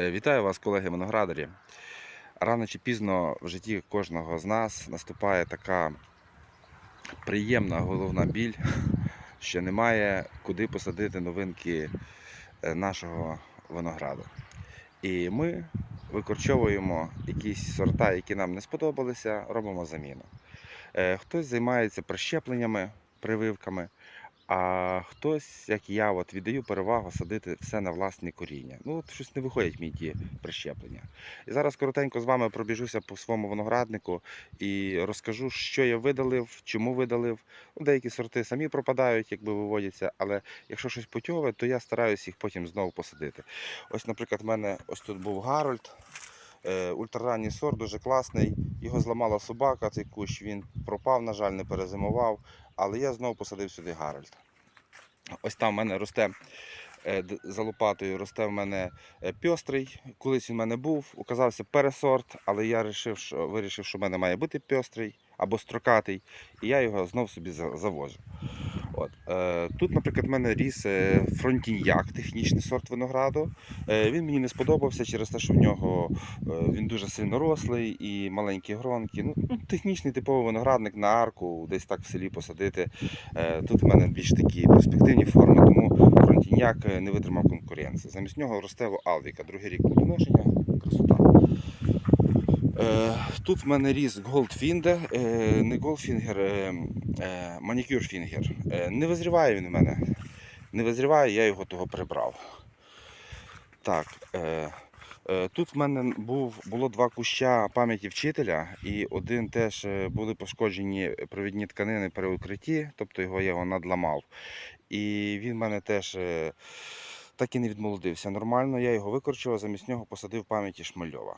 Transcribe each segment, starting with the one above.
Е, Вітаю вас, колеги виноградарі. Рано чи пізно в житті кожного з нас наступає така приємна головна біль, що немає куди посадити новинки е, нашого винограду. І ми викорчовуємо якісь сорта, які нам не сподобалися, робимо заміну. Е, Хтось займається прищепленнями, прививками, а хтось, як я, от віддаю перевагу садити все на власні коріння. Ну, от щось не виходять мені ті прищеплення. І зараз коротенько з вами пробіжуся по своєму винограднику і розкажу, що я видалив, чому видалив. Ну, деякі сорти самі пропадають, якби виводяться, але якщо щось путьове, то я стараюся їх потім знову посадити. Ось, наприклад, в мене ось тут був Гарольд. Е, Ультраранній сорт дуже класний. Його зламала собака, цей кущ він пропав, на жаль, не перезимував. Але я знову посадив сюди Гарольд. Ось там в мене росте е, за лопатою, росте в мене е, пьострий. Колись він в мене був, оказався пересорт, але я вирішив, що в мене має бути пьострий або строкатий, і я його знов собі завожу. От. Е, тут, наприклад, в мене ріс е, фронтіньяк, технічний сорт винограду. Е, він мені не сподобався через те, що в нього він дуже сильно рослий і маленькі гронки. Ну, ну, технічний типовий виноградник на арку, десь так в селі посадити. Тут в мене більш такі перспективні форми, тому фронтіньяк не витримав конкуренції. Замість нього росте Алвіка, другий рік плодоношення, красота. Е, Тут в мене ріс е, не Goldfinger, е. Е, Не визріває він в мене. Не визріває, я його того прибрав. Так, е, тут в мене був, було два куща пам'яті вчителя, і один теж були пошкоджені провідні тканини при укритті, тобто його я його надламав. І він в мене теж так і не відмолодився нормально. Я його викорчував, замість нього посадив пам'яті Шмальова.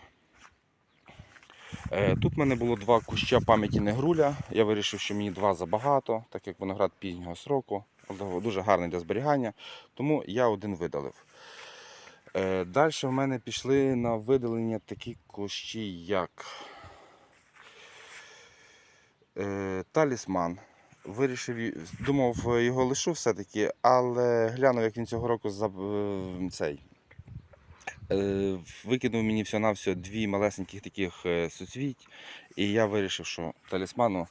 Е, Тут в мене було два куща пам'яті негруля. Я вирішив, що мені два забагато, так як виноград пізнього сроку, дуже гарний для зберігання, тому я один видалив. Далі в мене пішли на видалення такі кущі, як е, талісман. Вирішив, думав, е, його лишу все-таки, але глянув, як він цього року е, цей, е, викинув мені всього на все дві малесеньких таких е, суцвіть. І я вирішив, що талісману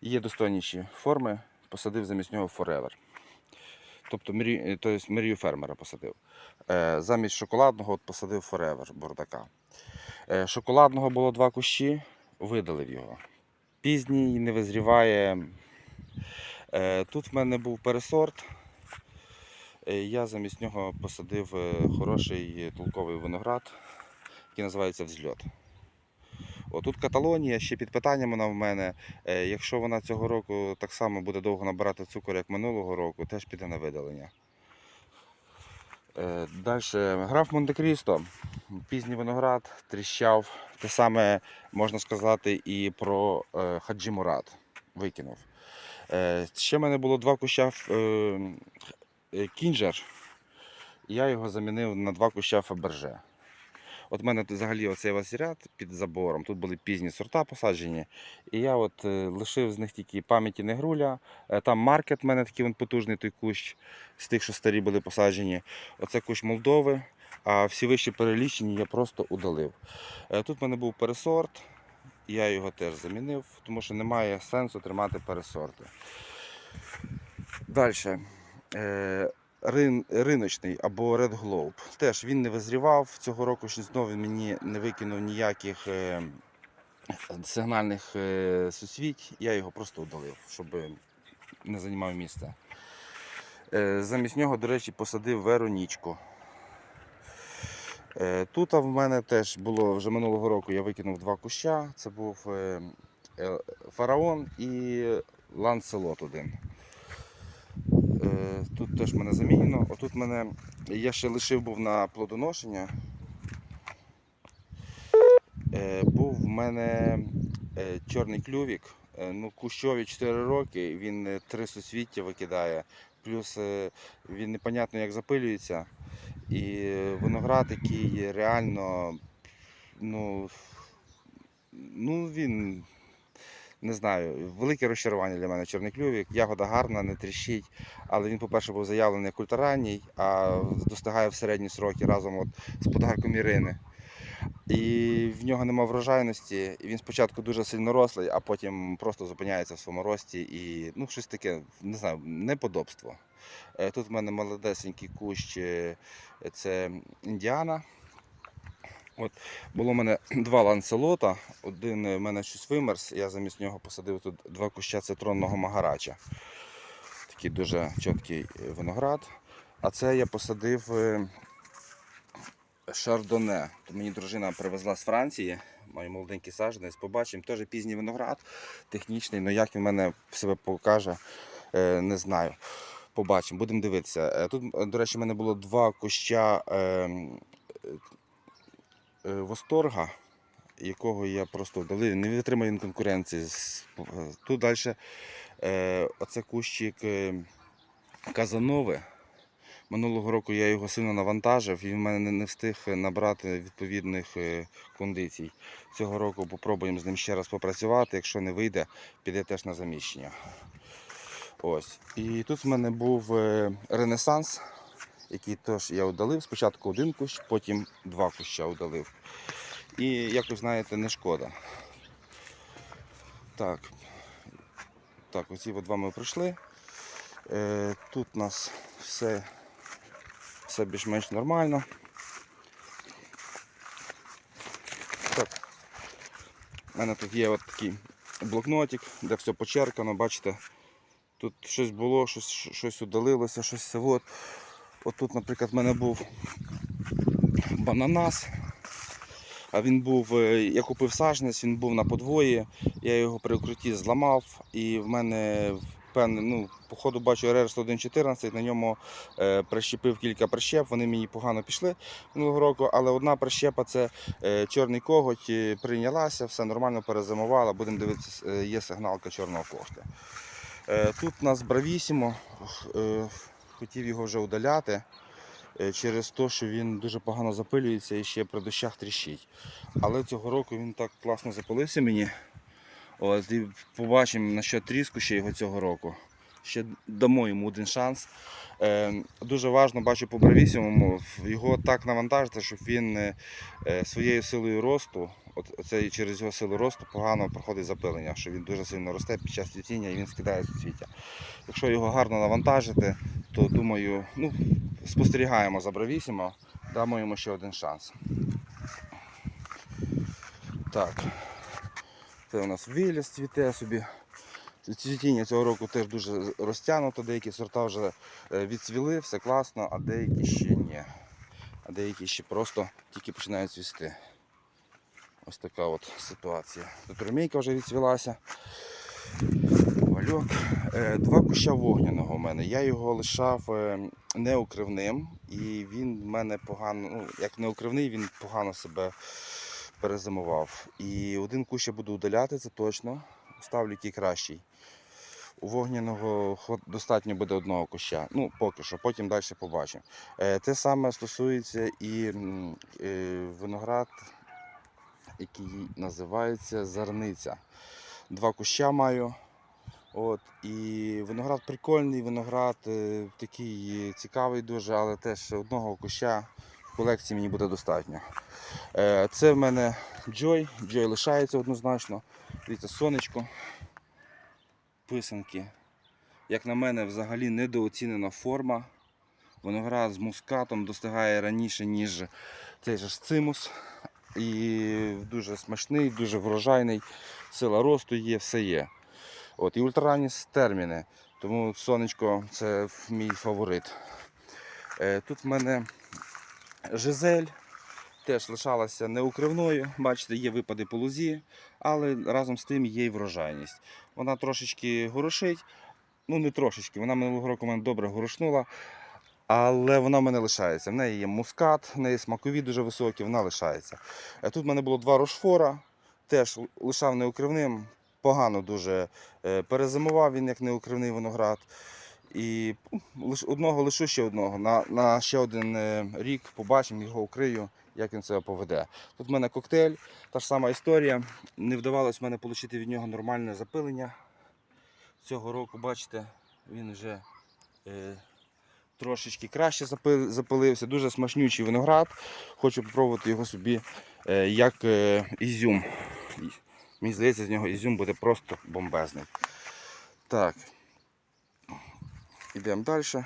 є достойніші форми, посадив замість нього Forever. Тобто е, мрію фермера посадив. Е, Замість шоколадного от посадив Forever бурдака. Е, Шоколадного було два кущі, видалив його. Пізній не визріває. Е, Тут в мене був пересорт. Е, Я замість нього посадив е, хороший толковий виноград, який називається взльот. О, тут Каталонія, ще під питанням вона в мене. Е, Якщо вона цього року так само буде довго набирати цукор, як минулого року, теж піде на видалення. Далі граф Монте-Крісто, пізній виноград, тріщав. Те саме можна сказати і про Хаджі Мурат. Викинув. Ще в мене було два куща кінжер. Я його замінив на два куща Фаберже. От в мене взагалі оцей весь ряд під забором. Тут були пізні сорта посаджені. І я от е, лишив з них тільки пам'яті негруля. Е, Там маркет в мене такий він потужний той кущ з тих, що старі були посаджені. Оце кущ Молдови. А всі вищі перелічені я просто удалив. Е, Тут в мене був пересорт. Я його теж замінив, тому що немає сенсу тримати пересорти. Далі. Рин, риночний або Red Globe. Теж він не визрівав. Цього року ще знову він мені не викинув ніяких е, сигнальних е, суцвіть. Я його просто удалив, щоб не займав місце. Е, замість нього, до речі, посадив Веронічку. Е, Тут в мене теж було вже минулого року я викинув два куща. Це був е, е, фараон і ланцелот один. Тут теж мене замінено. Отут мене я ще лишив був на плодоношення. Е, Був в мене е, чорний клювік. Е, Ну, кущові 4 роки, він три суцвіття викидає. Плюс він непонятно як запилюється. І виноград, який реально, ну, ну він Не знаю, велике розчарування для мене чорний. Ягода гарна, не тріщить. Але він, по-перше, був заявлений як ультраранній, а достигає в середні сроки разом от з подарком Ірини. І в нього нема врожайності. І він спочатку дуже сильно рослий, а потім просто зупиняється в своєму рості і ну, щось таке, не знаю, неподобство. Е, Тут в мене молодесенький кущ, е, це індіана. От, було в мене два ланцелота, один е, в мене щось вимерз, я замість нього посадив тут два куща цитронного магарача. Такий дуже чіткий е, виноград. А це я посадив е, шардоне. Мені дружина привезла з Франції, мій молоденький саджанець. Побачимо, теж пізній виноград, технічний, але як він мене себе покаже, не знаю. Побачимо, будемо дивитися. Тут, до речі, в мене було два куща е, м, е, восторга, якого я просто вдалив, не витримав він конкуренції. е, Тут далі е, оце кущик е, Казанови. Минулого року я його сильно навантажив і в мене не- встиг набрати відповідних е, кондицій. Цього року попробуємо з ним ще раз попрацювати. Якщо не вийде, піде теж на заміщення. Ось. І тут в мене був е, Ренесанс, який теж я удалив. Спочатку один кущ, потім два куща удалив. І якось, знаєте, не шкода. Так. Так, оці два ми пройшли. Е, тут у нас все, все більш-менш нормально. Так. У мене тут є от такий блокнотик, де все почеркано, бачите. Тут щось було, щось, щось удалилося, щось от. От тут, наприклад, в мене був бананас. А він був, е, я купив саженець, він був на подвої, я його при укритті зламав, і в мене ну, по ходу бачу РР 114, на ньому е, прищепив кілька прищеп, вони мені погано пішли минулого року, але одна прищепа це е, чорний коготь, е, прийнялася, все нормально перезимувала, будемо дивитися, е, є сигналка чорного когтя. Е, тут у нас бравісімо, е, хотів його вже удаляти е, через те, що він дуже погано запилюється і ще при дощах тріщить. Але цього року він так класно запалився мені. От, і побачимо на що тріску ще його цього року. Ще дамо йому один шанс. Е, дуже важливо, бачу по бравісімому, його так навантажити, щоб він е, е, своєю силою росту, от, через його силу росту погано проходить запилення, що він дуже сильно росте під час цвітіння і він скидає суцвіття. Якщо його гарно навантажити, то думаю, ну, спостерігаємо за бравісімо, дамо йому ще один шанс. Так. Це у нас виліз цвіте собі. Цвітіння цього року теж дуже розтягнуто, деякі сорта вже е, відцвіли, все класно, а деякі ще ні. А деякі ще просто тільки починають цвісти. Ось така от ситуація. Тут ремейка вже відцвілася. Вальок. Е, Два куща вогняного у мене. Я його лишав е, неукривним і він в мене погано, ну, як неукривний, він погано себе перезимував. І один кущ я буду удаляти, це точно. Ставлю який кращий. У вогняного достатньо буде одного куща. Ну, поки що, потім далі побачимо. Е, Те саме стосується і виноград, який називається Зарниця. Два куща маю. От, і виноград прикольний, виноград е, такий цікавий дуже, але теж одного куща в колекції мені буде достатньо. Е, Це в мене Joy. Joy лишається однозначно. Дивіться, сонечко, писанки. Як на мене, взагалі недооцінена форма. Виноград з мускатом достигає раніше, ніж цей же цимус. І дуже смачний, дуже врожайний, сила росту є, все є. От, і ультраранні терміни. Тому сонечко це мій фаворит. Е, Тут в мене Жизель теж лишалася неукривною. Бачите, є випади по лузі, але разом з тим є й врожайність. Вона трошечки горошить, ну не трошечки, вона минулого року мене добре горошнула, але вона в мене лишається. В неї є мускат, в неї смакові дуже високі, вона лишається. Е, Тут в мене було два рошфора, теж лишав неукривним, погано дуже е, перезимував він як неукривний виноград. І ну, одного лишу ще одного. На, на ще один е, рік побачимо, його укрию як він себе поведе. Тут в мене коктейль, та ж сама історія. Не вдавалося в мене отримати від нього нормальне запилення. Цього року, бачите, він вже е, трошечки краще запилився. Дуже смачнючий виноград. Хочу спробувати його собі е, як е, ізюм. Мені здається, з нього ізюм буде просто бомбезний. Так. Йдемо далі.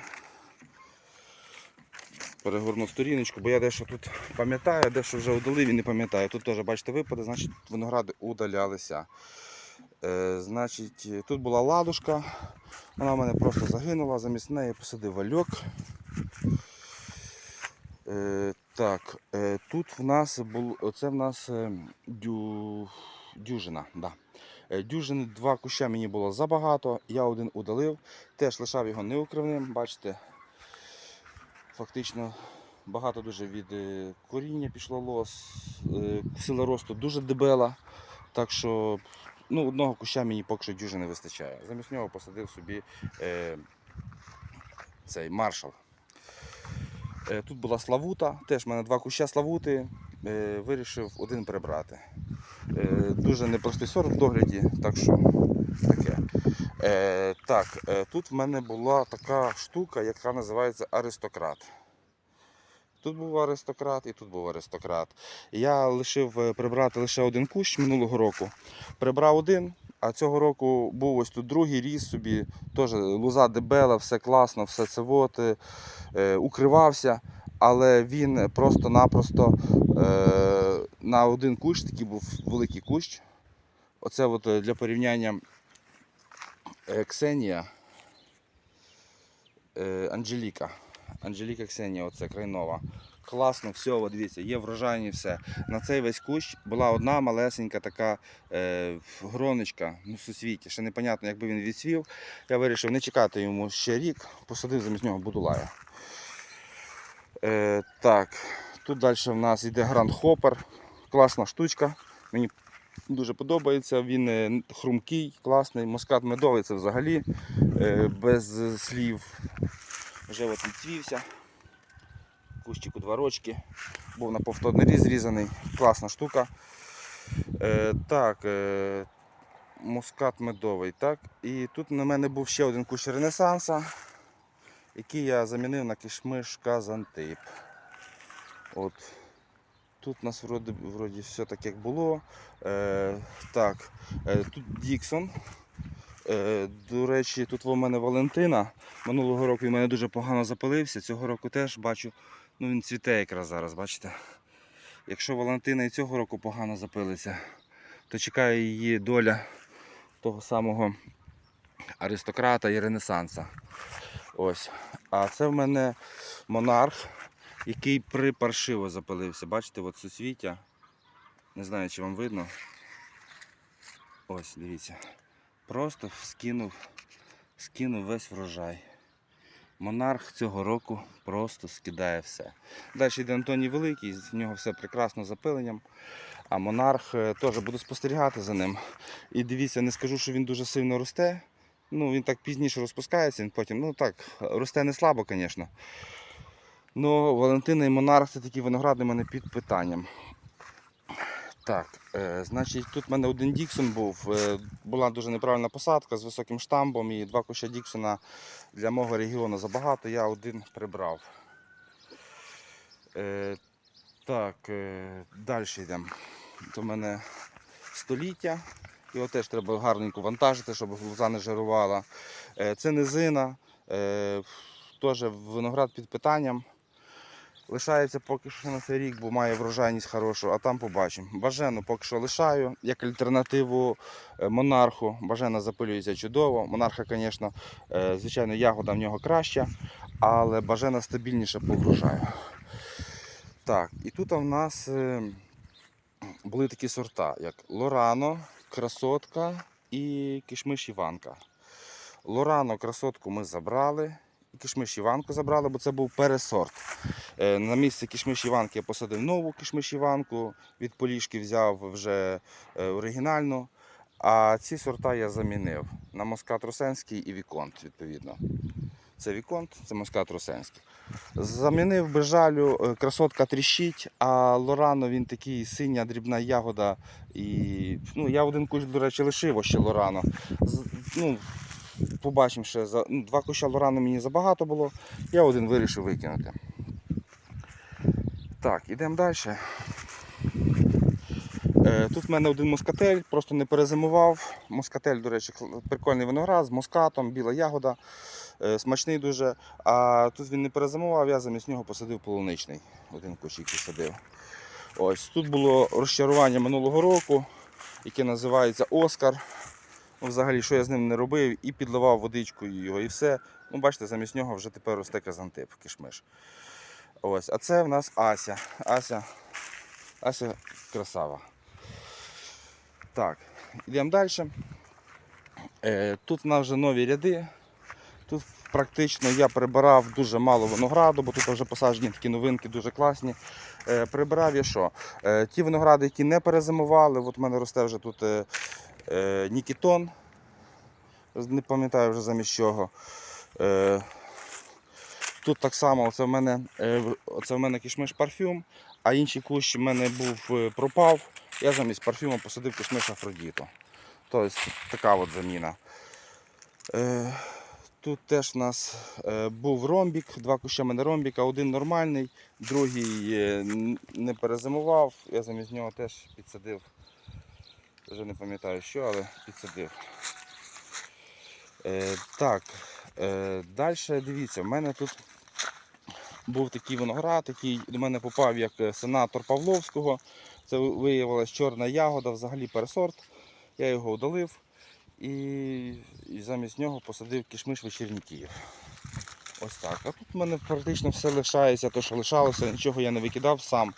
Перегорну сторіночку, бо я дещо тут пам'ятаю, дещо вже удалив і не пам'ятаю. Тут теж, бачите, випади, значить виногради удалялися. Е, значить, тут була ладушка, вона в мене просто загинула, замість неї посадив вальок. Е, так, е, тут в нас був, оце в нас е, дю, дюжина. Да. Е, Дюжини два куща мені було забагато, я один удалив, теж лишав його неукривним, бачите, фактично багато дуже від е, коріння пішло лос, е, сила росту дуже дебела, так що ну, одного куща мені поки що дюжини вистачає. Замість нього посадив собі е, цей маршал. Е, Тут була славута, теж в мене два куща славути, е, вирішив один прибрати. Е, Дуже непростий сорт в догляді, так що таке. Е, так, е, тут в мене була така штука, яка називається аристократ. Тут був аристократ і тут був аристократ. Я лишив е, прибрати лише один кущ минулого року. Прибрав один, а цього року був ось тут другий ріс собі, теж луза дебела, все класно, все це вот, е, укривався, але він просто-напросто е, на один кущ, такий був великий кущ. Оце от е, для порівняння е, Ксенія, е, Анжеліка. Анжеліка Ксенія, оце крайнова. Класно, все, от дивіться, є врожайні все. На цей весь кущ була одна малесенька така е, гроночка, ну, сусвіті. Ще непонятно, якби він відсвів. Я вирішив не чекати йому ще рік, посадив замість нього будулая. Е, так, тут далі в нас йде Grand Hopper. Класна штучка. Мені дуже подобається. Він е, хрумкий, класний. Москат медовий це взагалі е, без слів. Вже от відцвівся. Кущику два рочки. Був на повторний різ зрізаний. Класна штука. Е, так, е, мускат медовий. Так. І тут на мене був ще один кущ Ренесанса, який я замінив на кишмиш Казантип. От. Тут у нас вроді, вроді все так як було. Е, так, е, тут Діксон. Е, до речі, тут у мене Валентина. Минулого року він мене дуже погано запалився. Цього року теж бачу, ну він цвіте якраз зараз, бачите. Якщо Валентина і цього року погано запилиться, то чекає її доля того самого аристократа і Ренесанса. Ось. А це в мене монарх, який припаршиво запилився. Бачите, от сусвіття. Не знаю, чи вам видно. Ось, дивіться. Просто скинув, скинув весь врожай. Монарх цього року просто скидає все. Далі йде Антоній Великий, з нього все прекрасно запиленням. А монарх е, теж буду спостерігати за ним. І дивіться, не скажу, що він дуже сильно росте. Ну, він так пізніше розпускається, він потім, ну так, росте не слабо, звісно. Ну, Валентина і Монарх це такі виногради в мене під питанням. Так, е, значить, тут в мене один Діксон був. Е, була дуже неправильна посадка з високим штамбом і два куща Діксона для мого регіону забагато, я один прибрав. Е, так, е, далі йдемо. Тут у мене століття. Його теж треба гарненько вантажити, щоб глуза не жирувала. Е, це низина, е, теж виноград під питанням. Лишається поки що на цей рік, бо має врожайність хорошу, а там побачимо. Бажену поки що лишаю, як альтернативу е, монарху. Бажена запилюється чудово. Монарха, звісно, е, звичайно, ягода в нього краща, але бажена стабільніше по. Так, і тут у нас е, були такі сорта, як Лорано, Красотка і Кишмиш Іванка. Лорано, красотку ми забрали. Кишмиш Іванку забрали, бо це був пересорт. Е, На місце кишмиш Іванки я посадив нову кишмиш Іванку, від полішки взяв вже е, оригінальну. А ці сорта я замінив на Москат Росенський і Віконт, відповідно. Це Віконт, це Москат Русенський. Замінив бежалю, е, красотка тріщить, а Лорано він такий синя дрібна ягода. І ну, я один кущ, до речі, лишив ще Лорано. Ну, побачимо ще за ну, два куща Лорано мені забагато було. Я один вирішив викинути. Так, ідемо далі. Е, Тут в мене один москатель, просто не перезимував. Москатель, до речі, прикольний виноград з москатом, біла ягода, е, смачний дуже. А тут він не перезимував, я замість нього посадив полуничний. Один кущик посадив. Ось тут було розчарування минулого року, яке називається Оскар. Взагалі, що я з ним не робив, і підливав водичкою його, і все. Ну, бачите, замість нього вже тепер росте казантип, кишмиш. Ось, а це в нас Ася. Ася, Ася красава. Так, йдемо далі. Е, тут в нас вже нові ряди. Тут практично я прибирав дуже мало винограду, бо тут вже посаджені такі новинки дуже класні. Е, прибирав я що? Е, ті виногради, які не перезимували, от у мене росте вже тут Нікітон. Не пам'ятаю вже замість чого. Е, тут так само, оце в мене, е, оце в мене кішмиш парфюм, а інший кущ в мене був е, пропав. Я замість парфюму посадив кишмиш Афродіту. Тобто така от заміна. Е, тут теж у нас е, був ромбік, два куща мене ромбіка, один нормальний, другий е, не перезимував. Я замість нього теж підсадив. Вже не пам'ятаю що, але підсадив. Е, так, е, далі дивіться, в мене тут був такий виноград, який до мене попав як е, сенатор Павловського. Це виявилась чорна ягода, взагалі пересорт. Я його удалив і, і замість нього посадив кишмиш вечірніків. Ось так. А тут в мене практично все лишається, те, що лишалося, нічого я не викидав сам.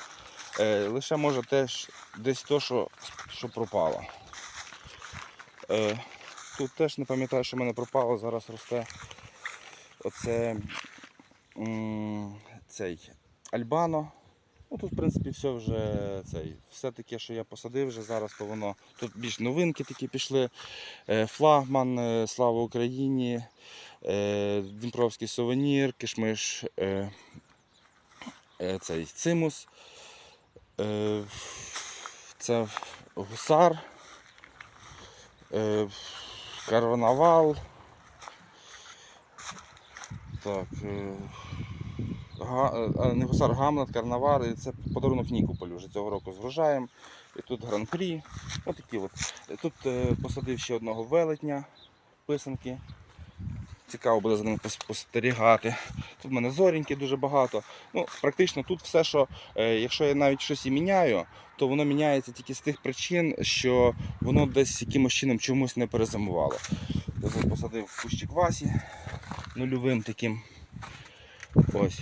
Е, лише може теж десь то, що, що пропало. Е, тут теж не пам'ятаю, що в мене пропало, зараз росте оце м, цей Альбано. Ну, тут, в принципі, все вже цей. Все таке, що я посадив вже зараз, то воно. Тут більш новинки такі пішли. Е, Флагман, е, слава Україні, Дніпровський сувенір, кишмиш, цей цимус. Е, Це гусар, е, карнавал. Так. е, не гусар Гамлет, карнавал, і це подарунок Нікополю вже цього року з врожаєм. І тут гран-прі. Тут посадив ще одного велетня, писанки. Цікаво буде за ними спостерігати. Тут в мене зоріньки дуже багато. Ну, практично тут все, що е, якщо я навіть щось і міняю, то воно міняється тільки з тих причин, що воно десь якимось чином чомусь не перезимувало. Тут посадив кущик Васі нульовим таким. Ось.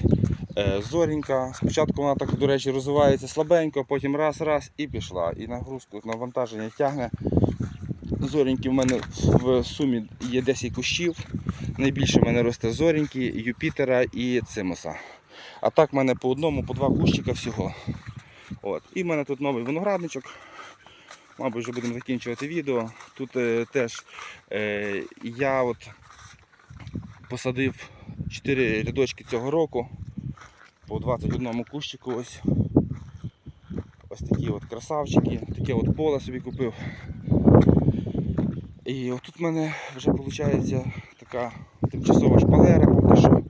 Е, Зорінька. Спочатку вона так, до речі, розвивається слабенько, потім раз-раз і пішла. І нагрузку, навантаження тягне. Зоріньки в мене в сумі є 10 кущів. Найбільше в мене росте зоріньки, Юпітера і цимуса. А так в мене по одному, по два кущика всього. От. І в мене тут новий виноградничок. Мабуть, вже будемо закінчувати відео. Тут е, теж е, я от посадив 4 рядочки цього року по 21 кущику ось. Ось такі от красавчики, таке от поле собі купив. І отут в мене вже виходить така тимчасова шпалера поки що.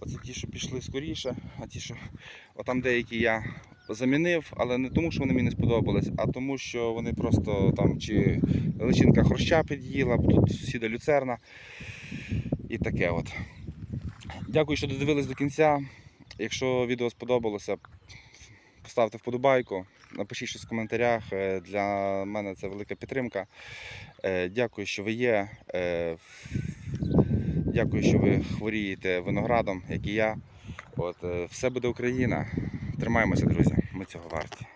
Оце ті, що пішли скоріше, а ті, що отам деякі я замінив, але не тому, що вони мені не сподобались, а тому, що вони просто там чи личинка хруща під'їла, тут сусіда люцерна і таке от. Дякую, що додивились до кінця. Якщо відео сподобалося, поставте вподобайку, напишіть щось в коментарях. Е, Для мене це велика підтримка. Е, Дякую, що ви є. Е, Дякую, що ви хворієте виноградом, як і я. От, все буде Україна. Тримаємося, друзі. Ми цього варті.